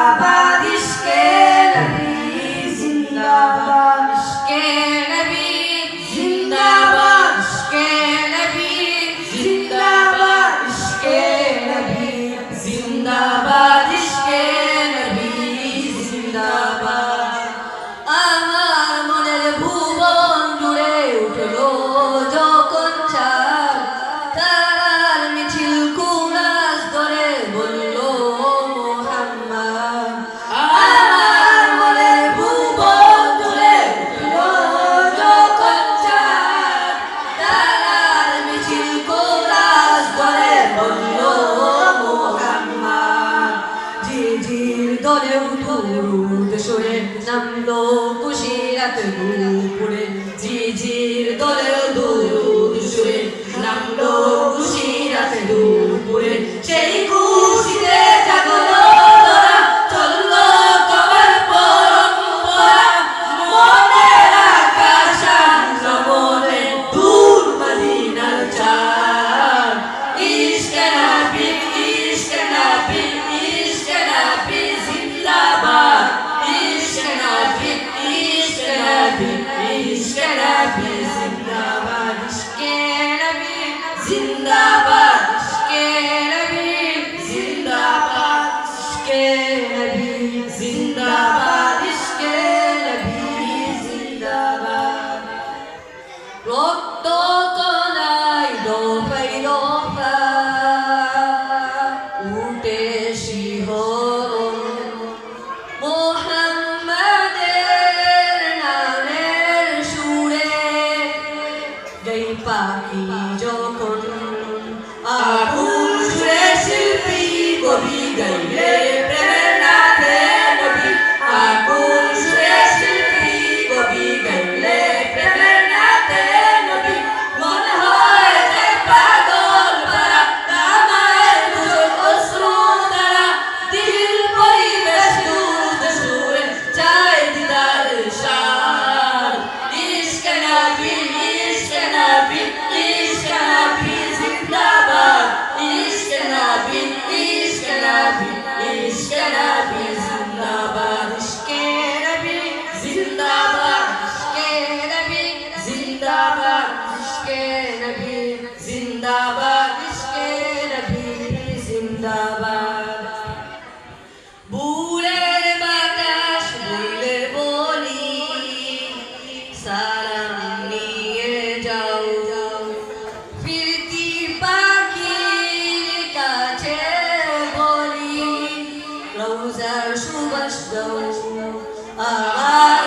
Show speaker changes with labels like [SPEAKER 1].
[SPEAKER 1] Baba. นำโด Rocky. জিন্দাবাদ ইশকে নবী জিন্দাবাদ। বুলের বাতাস বুলে বলি, সালাম নিয়ে যাও। ফিরতি পাখির কাছে বলি রোজার সুবাস দাও।
[SPEAKER 2] আ